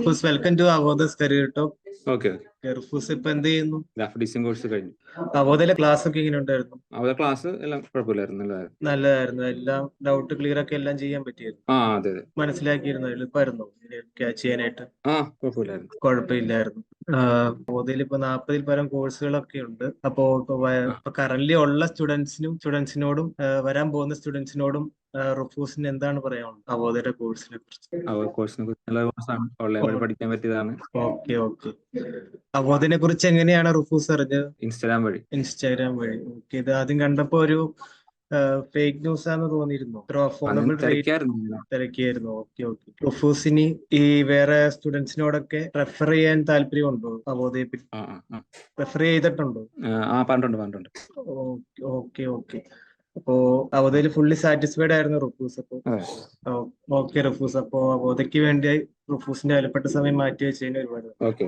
റുഫൂസ് welcome to അവോദസ് career talk okay Rufus ഇപ്പൊ എന്ത് ചെയ്യുന്നു? ഗ്രാഫിക് ഡിസൈൻ കോഴ്സ് കഴിഞ്ഞു. അവോദയിലെ ക്ലാസ് ഒക്കെ ഇങ്ങനെ ഉണ്ടായിരുന്നു? അവിടെ ക്ലാസ് എല്ലാം കുഴപ്പമില്ലായിരുന്നു നല്ലതായിരുന്നു. നല്ലതായിരുന്നു. എല്ലാം ഡൗട്ട് ക്ലിയർ ഒക്കെ എല്ലാം ചെയ്യാൻ പറ്റിയായിരുന്നു. ആ അതെ അതെ. മനസ്സിലാക്കിയിരുന്നു എളുപ്പമായിരുന്നു ക്യാച്ച് ചെയ്യാനായിട്ട്. ആ കുഴപ്പമില്ലായിരുന്നു. കുഴപ്പമില്ലായിരുന്നു. ഇപ്പോ ഇപ്പൊ നാൽപ്പതിൽ പരം കോഴ്സുകളൊക്കെ ഉണ്ട്. അപ്പോ ഇപ്പൊ കറന്റ് ഉള്ള സ്റ്റുഡൻസിനും സ്റ്റുഡൻസിനോടും വരാൻ പോകുന്ന സ്റ്റുഡൻസിനോടും റുഫൂസിന് എന്താണ് പറയാനുള്ളത്? അവോദയുടെ കോഴ്സിനെ കുറിച്ച്. കോഴ്സിനെ കുറിച്ച്. പഠിക്കാൻ പറ്റിയതാണ്. Okay okay. അവോദിനെ കുറിച്ച് എങ്ങനെയാണ് റുഫൂസ് അറിഞ്ഞത് ഇൻസ്റ്റാഗ്രാം വഴി. ഇൻസ്റ്റാഗ്രാം വഴി? ഓക്കെ ഇത് ആദ്യം കണ്ടപ്പോ ഒരു ഫേക്ക് ന്യൂസ് ആണെന്ന് തോന്നിയിരുന്നു. തിരക്കിയായിരുന്നു. Okay okay. റുഫൂസിന് ഈ വേറെ സ്റ്റുഡൻസിനോടൊക്കെ റെഫർ ചെയ്യാൻ താല്പര്യമുണ്ടോ? അവബോധയപ്പിൽ. റെഫർ ചെയ്തിട്ടുണ്ടോ? ഓക്കെ ഓക്കെ അപ്പോ അവധയിൽ ഫുള്ളി സാറ്റിസ്ഫൈഡ് ആയിരുന്നു റുഫൂസ് അപ്പോ ഓക്കെ റുഫൂസ് അപ്പോ അവോദയ്ക്ക് വേണ്ടി റുഫൂസിന്റെ വിലപ്പെട്ട സമയം മാറ്റി വെച്ചതിന് ഒരുപാട് ഓക്കെ.